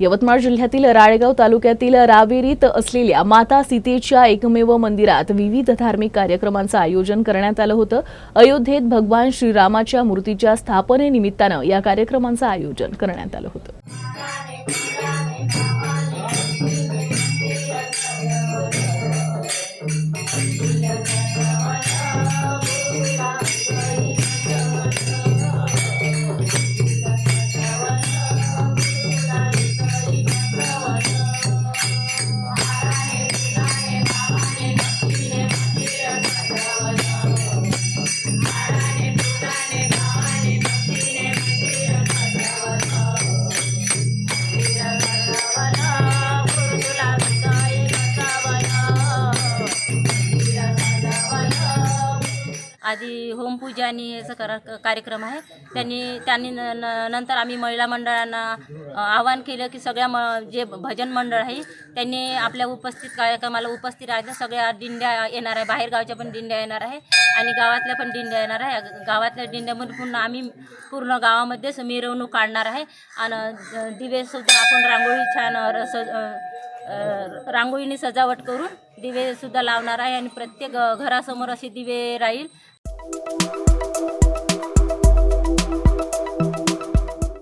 यवतमाळ जिल्ह्यातील राळेगाव तालुक्यातील रावेरीत असलेल्या माता सीतेच्या एकमेव मंदिरात विविध धार्मिक कार्यक्रमांचं आयोजन करण्यात आलं होतं. अयोध्येत भगवान श्रीरामाच्या मूर्तीच्या स्थापनेनिमित्तानं या कार्यक्रमांचं आयोजन करण्यात आलं होतं. Thank you. आधी होमपूजा आणि याचा करा कार्यक्रम आहे. त्यांनी त्यांनी न- न- नंतर आम्ही महिला मंडळांना अ, आवाहन केलं की सगळ्या म जे भजन मंडळ आहे त्यांनी आपल्या उपस्थित कार्यक्रमाला उपस्थित राहायचं. सगळ्या दिंड्या येणार आहे. बाहेरगावच्या पण दिंड्या येणार आहे आणि गावातल्या पण दिंड्या येणार आहे. गावातल्या दिंड्यामध्ये पूर्ण आम्ही पूर्ण गावामध्येच मिरवणूक काढणार आहे. आणि दिवेसुद्धा आपण रांगोळी छान रस अ, रांगोळीने सजावट करून दिवे सुद्धा लावणार आहे आणि प्रत्येक घरासमोर असे दिवे राहील.